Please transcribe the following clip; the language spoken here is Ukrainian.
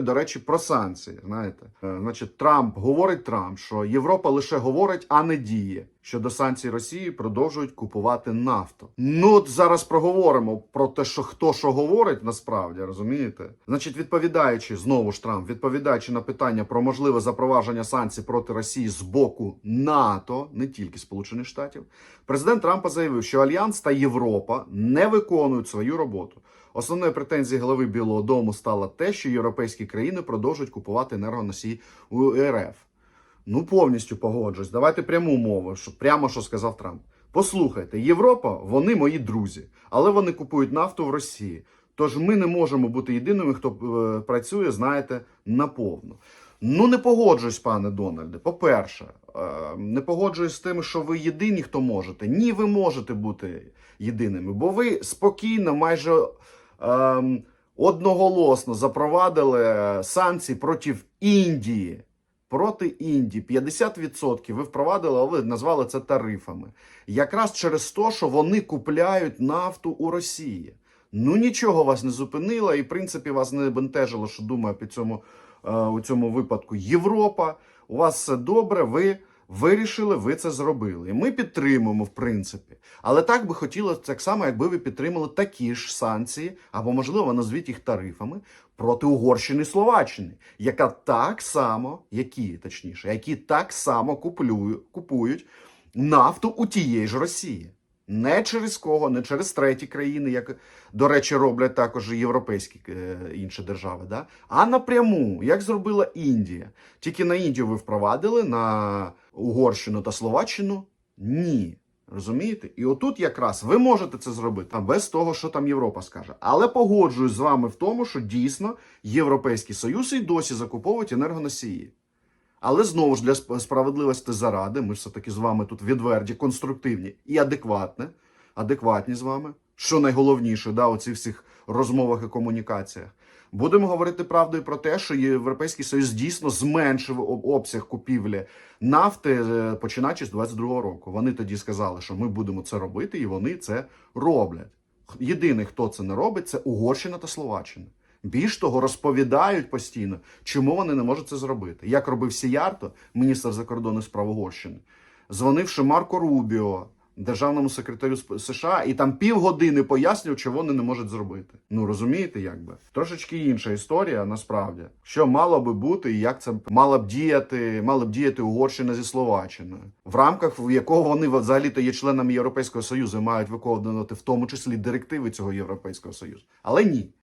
До речі, про санкції. Знаєте, Е, значить, Трамп говорить Трамп, що Європа лише говорить, а не діє. Щодо санкцій Росії продовжують купувати нафту. Ну от зараз проговоримо про те, що хто що говорить насправді, розумієте? Значить, відповідаючи знову ж Трамп, відповідаючи на питання про можливе запровадження санкцій проти Росії з боку НАТО, не тільки Сполучених Штатів, президент Трампа заявив, що Альянс та Європа не виконують свою роботу. Основною претензією голови Білого Дому стало те, що європейські країни продовжують купувати енергоносії у РФ. Ну, повністю погоджуюсь. Давайте пряму мову, що прямо що сказав Трамп. Послухайте, Європа, вони мої друзі, але вони купують нафту в Росії. Тож ми не можемо бути єдиними, хто е, працює, знаєте, наповну. Ну, не погоджуюсь, пане Дональде. По-перше, е, не погоджуюсь з тим, що ви єдині, хто можете. Ні, ви можете бути єдиними, бо ви спокійно, майже ем, одноголосно запровадили санкції проти Індії. Проти Індії 50% ви впровадили, але назвали це тарифами. Якраз через те, що вони купляють нафту у Росії. Ну нічого вас не зупинило, і в принципі вас не бентежило, що думає під цьому е, у цьому випадку Європа. У вас все добре, ви вирішили, ви це зробили. І ми підтримуємо, в принципі. Але так би хотілося так само, якби ви підтримали такі ж санкції, або, можливо, назвіть їх тарифами проти Угорщини і Словаччини, яка так само, які точніше, які так само куплюю, купують нафту у тієї ж Росії. Не через кого, не через треті країни, як, до речі, роблять також європейські е, інші держави, да? а напряму, як зробила Індія. Тільки на Індію ви впровадили, на Угорщину та Словаччину ні. Розумієте? І отут якраз ви можете це зробити а без того, що там Європа скаже. Але погоджуюсь з вами в тому, що дійсно Європейський Союз і досі закуповують енергоносії. Але знову ж для сп- справедливості заради, ми ж все-таки з вами тут відверті, конструктивні і адекватні, адекватні з вами. Що найголовніше, да, у цих всіх розмовах і комунікаціях. Будемо говорити правдою про те, що Європейський Союз дійсно зменшив обсяг купівлі нафти е, починаючи з 22-го року. Вони тоді сказали, що ми будемо це робити, і вони це роблять. Єдиний, хто це не робить, це Угорщина та Словаччина. Більш того, розповідають постійно, чому вони не можуть це зробити. Як робив Сіярто, міністр закордонних справ Угорщини, дзвонивши Марко Рубіо, державному секретарю США, і там півгодини пояснював, чого вони не можуть зробити. Ну розумієте, як би трошечки інша історія, насправді, що мало би бути, і як це мала б діяти, мала б діяти Угорщина зі Словаччиною, в рамках в якого вони взагалі то є членами Європейського Союзу, і мають виконувати в тому числі директиви цього Європейського Союзу. Але ні.